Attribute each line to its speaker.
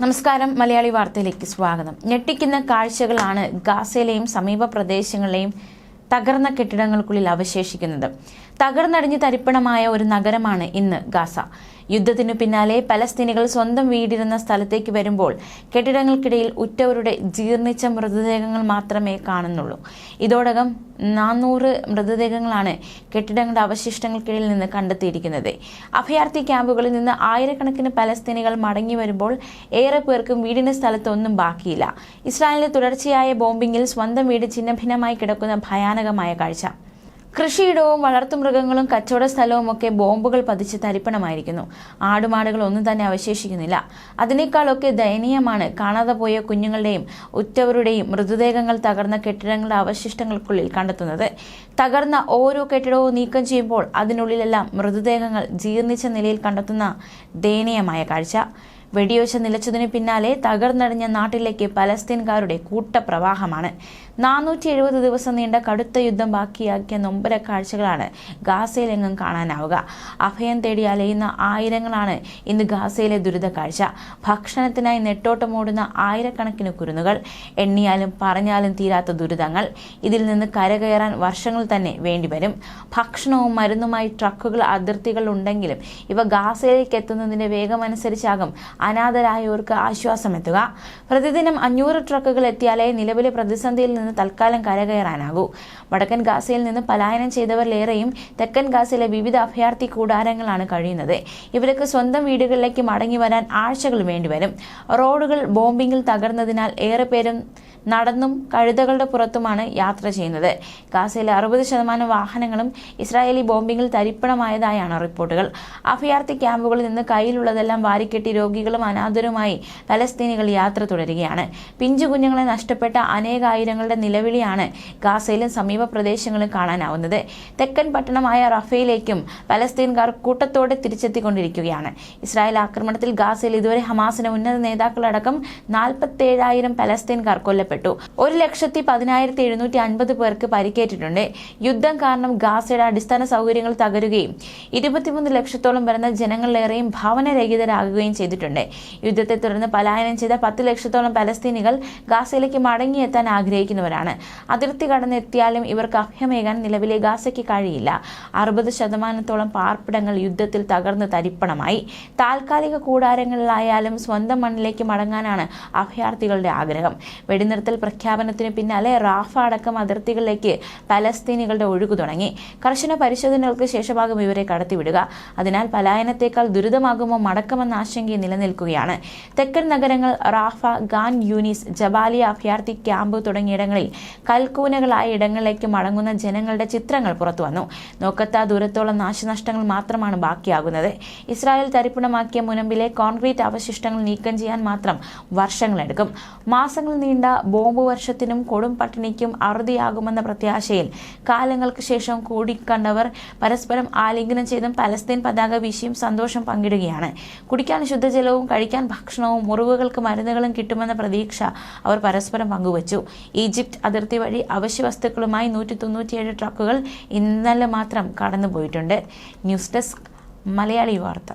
Speaker 1: നമസ്കാരം. മലയാളി വാർത്തയിലേക്ക് സ്വാഗതം. ഞെട്ടിക്കുന്ന കാഴ്ചകളാണ് ഗാസയിലെയും സമീപ പ്രദേശങ്ങളിലെയും തകർന്ന കെട്ടിടങ്ങൾക്കുള്ളിൽ അവശേഷിക്കുന്നത്. തകർന്നടിഞ്ഞ് തരിപ്പണമായ ഒരു നഗരമാണ് ഇന്ന് ഗാസ. യുദ്ധത്തിനു പിന്നാലെ പലസ്തീനികൾ സ്വന്തം വീടിരുന്ന സ്ഥലത്തേക്ക് വരുമ്പോൾ കെട്ടിടങ്ങൾക്കിടയിൽ ഉറ്റവരുടെ ജീർണിച്ച മൃതദേഹങ്ങൾ മാത്രമേ കാണുന്നുള്ളൂ. ഇതോടകം നാനൂറ് മൃതദേഹങ്ങളാണ് കെട്ടിടങ്ങളുടെ അവശിഷ്ടങ്ങൾക്കിടയിൽ നിന്ന് കണ്ടെത്തിയിരിക്കുന്നത്. അഭയാർത്ഥി ക്യാമ്പുകളിൽ നിന്ന് ആയിരക്കണക്കിന് പലസ്തീനികൾ മടങ്ങി വരുമ്പോൾ ഏറെ പേർക്കും വീടിന്റെ സ്ഥലത്തൊന്നും ബാക്കിയില്ല. ഇസ്രായേലിന്റെ തുടർച്ചയായ ബോംബിങ്ങിൽ സ്വന്തം വീട് ഛിന്നഭിന്നമായി കിടക്കുന്ന ഭയാനകമായ കാഴ്ച. കൃഷിയിടവും വളർത്തുമൃഗങ്ങളും കച്ചവട സ്ഥലവും ഒക്കെ ബോംബുകൾ പതിച്ച് തരിപ്പണമായിരിക്കുന്നു. ആടുമാടുകൾ ഒന്നും തന്നെ അവശേഷിക്കുന്നില്ല. അതിനേക്കാളൊക്കെ ദയനീയമാണ് കാണാതെ പോയ കുഞ്ഞുങ്ങളുടെയും ഉറ്റവരുടെയും മൃതദേഹങ്ങൾ തകർന്ന കെട്ടിടങ്ങളുടെ അവശിഷ്ടങ്ങൾക്കുള്ളിൽ കണ്ടെത്തുന്നത്. തകർന്ന ഓരോ കെട്ടിടവും നീക്കം ചെയ്യുമ്പോൾ അതിനുള്ളിലെല്ലാം മൃതദേഹങ്ങൾ ജീർണിച്ച നിലയിൽ കണ്ടെത്തുന്ന ദയനീയമായ കാഴ്ച. വെടിയൊച്ച നിലച്ചതിനു പിന്നാലെ തകർന്നടിഞ്ഞ നാട്ടിലേക്ക് പലസ്തീൻകാരുടെ കൂട്ടപ്രവാഹമാണ്. നാനൂറ്റി എഴുപത് ദിവസം നീണ്ട കടുത്ത യുദ്ധം ബാക്കിയാക്കിയ നൊമ്പര കാഴ്ചകളാണ് ഗാസയിലെങ്ങും കാണാനാവുക. അഭയം തേടി അലയുന്ന ആയിരങ്ങളാണ് ഇന്ന് ഗാസയിലെ ദുരിത കാഴ്ച. ഭക്ഷണത്തിനായി നെട്ടോട്ടമോടുന്ന ആയിരക്കണക്കിന് കുരുന്നുകൾ എണ്ണിയാലും പറഞ്ഞാലും തീരാത്ത ദുരിതങ്ങൾ. ഇതിൽ നിന്ന് കരകയറാൻ വർഷങ്ങൾ തന്നെ വേണ്ടിവരും. ഭക്ഷണവും മരുന്നുമായി ട്രക്കുകൾ അതിർത്തികൾ ഉണ്ടെങ്കിലും ഇവ ഗാസയിലേക്ക് എത്തുന്നതിന്റെ വേഗമനുസരിച്ചാകും അനാഥരായവർക്ക് ആശ്വാസമെത്തുക പ്രതിദിനം അഞ്ഞൂറ് ട്രക്കുകൾ എത്തിയാലേ നിലവിലെ പ്രതിസന്ധിയിൽ നിന്ന് തൽക്കാലം കരകയറാനാകൂ. വടക്കൻ ഗാസയിൽ നിന്ന് പലായനം ചെയ്തവരിലേറെയും തെക്കൻ ഗാസയിലെ വിവിധ അഭയാർത്ഥി കൂടാരങ്ങളാണ് കഴിയുന്നത്. ഇവർക്ക് സ്വന്തം വീടുകളിലേക്ക് മടങ്ങി വരാൻ ആഴ്ചകൾ വേണ്ടിവരും. റോഡുകൾ ബോംബിംഗിൽ തകർന്നതിനാൽ ഏറെ പേരും നടന്നും കഴുതകളുടെ പുറത്തുമാണ് യാത്ര ചെയ്യുന്നത്. ഗാസയിലെ അറുപത് ശതമാനം വാഹനങ്ങളും ഇസ്രായേലി ബോംബിങ്ങിൽ തരിപ്പണമായതായാണ് റിപ്പോർട്ടുകൾ. അഭയാർത്ഥി ക്യാമ്പുകളിൽ നിന്ന് കയ്യിലുള്ളതെല്ലാം വാരിക്കെട്ടി രോഗികളും അനാഥരുമായി പലസ്തീനികൾ യാത്ര തുടരുകയാണ്. പിഞ്ചു കുഞ്ഞുങ്ങളെ നഷ്ടപ്പെട്ട അനേകായിരങ്ങളുടെ നിലവിളിയാണ് ഗാസയിലും സമീപ പ്രദേശങ്ങളിലും കാണാനാവുന്നത്. തെക്കൻ പട്ടണമായ റഫയിലേക്കും പലസ്തീൻകാർ കൂട്ടത്തോടെ തിരിച്ചെത്തിക്കൊണ്ടിരിക്കുകയാണ്. ഇസ്രായേൽ ആക്രമണത്തിൽ ഗാസയിൽ ഇതുവരെ ഹമാസിന് ഉന്നത നേതാക്കളടക്കം നാൽപ്പത്തേഴായിരം പലസ്തീൻകാർ കൊല്ലപ്പെട്ടു. ഒരു ലക്ഷത്തി പതിനായിരത്തി എഴുന്നൂറ്റി അൻപത് പേർക്ക് പരിക്കേറ്റിട്ടുണ്ട്. യുദ്ധം കാരണം ഗാസയുടെ അടിസ്ഥാന സൗകര്യങ്ങൾ തകരുകയും ഇരുപത്തിമൂന്ന് ലക്ഷത്തോളം വരുന്ന ജനങ്ങളിലേറെയും ഭവനരഹിതരാകുകയും ചെയ്തിട്ടുണ്ട്. യുദ്ധത്തെ തുടർന്ന് പലായനം ചെയ്ത പത്ത് ലക്ഷത്തോളം പലസ്തീനികൾ ഗാസയിലേക്ക് മടങ്ങിയെത്താൻ ആഗ്രഹിക്കുന്നവരാണ്. അതിർത്തി കടന്നെത്തിയാലും ഇവർക്ക് അഭ്യമേകാൻ നിലവിലെ ഗാസയ്ക്ക് കഴിയില്ല. അറുപത് ശതമാനത്തോളം പാർപ്പിടങ്ങൾ യുദ്ധത്തിൽ തകർന്ന് തരിപ്പണമായി. താൽക്കാലിക കൂടാരങ്ങളിലായാലും സ്വന്തം മണ്ണിലേക്ക് മടങ്ങാനാണ് അഭയാർത്ഥികളുടെ ആഗ്രഹം. വെടിനിർത്തൽ പ്രഖ്യാപനത്തിന് പിന്നാലെ റാഫ അടക്കം അതിർത്തികളിലേക്ക് പലസ്തീനികളുടെ ഒഴുകു തുടങ്ങി. കർശന പരിശോധനകൾക്ക് ശേഷഭാഗം ഇവരെ കടത്തിവിടുക. അതിനാൽ പലായനത്തേക്കാൾ ദുരിതമാകുമോ മടക്കമെന്ന ആശങ്ക നിലനിൽക്കുകയാണ്. തെക്കൻ നഗരങ്ങൾ റാഫ ഗാൻ യൂനിസ് ജബാലിയ അഭയാർത്ഥി ക്യാമ്പ് തുടങ്ങിയിടങ്ങളിൽ കൽക്കൂനകളായ ഇടങ്ങളിലേക്ക് മടങ്ങുന്ന ജനങ്ങളുടെ ചിത്രങ്ങൾ പുറത്തുവന്നു. നോക്കത്താ ദൂരത്തോളം നാശനഷ്ടങ്ങൾ മാത്രമാണ് ബാക്കിയാകുന്നത്. ഇസ്രായേൽ തരിപ്പണമാക്കിയ മുനമ്പിലെ കോൺക്രീറ്റ് അവശിഷ്ടങ്ങൾ നീക്കം ചെയ്യാൻ മാത്രം വർഷങ്ങളെടുക്കും. മാസങ്ങൾ നീണ്ട ബോംബ് വർഷത്തിനും കൊടും പട്ടിണിക്കും അറുതിയാകുമെന്ന പ്രത്യാശയിൽ കാലങ്ങൾക്ക് ശേഷം കൂടിക്കണ്ടവർ പരസ്പരം ആലിംഗനം ചെയ്തും പലസ്തീൻ പതാക വീശിയും സന്തോഷം പങ്കിടുകയാണ്. കുടിക്കാൻ ശുദ്ധജലവും കഴിക്കാൻ ഭക്ഷണവും മുറിവുകൾക്ക് മരുന്നുകളും കിട്ടുമെന്ന പ്രതീക്ഷ അവർ പരസ്പരം പങ്കുവച്ചു. ഈജിപ്ത് അതിർത്തി വഴി അവശ്യ വസ്തുക്കളുമായി നൂറ്റി തൊണ്ണൂറ്റിയേഴ് ട്രക്കുകൾ ഇന്നലെ മാത്രം കടന്നുപോയിട്ടുണ്ട്. ന്യൂസ് ഡെസ്ക് മലയാളി വാർത്ത.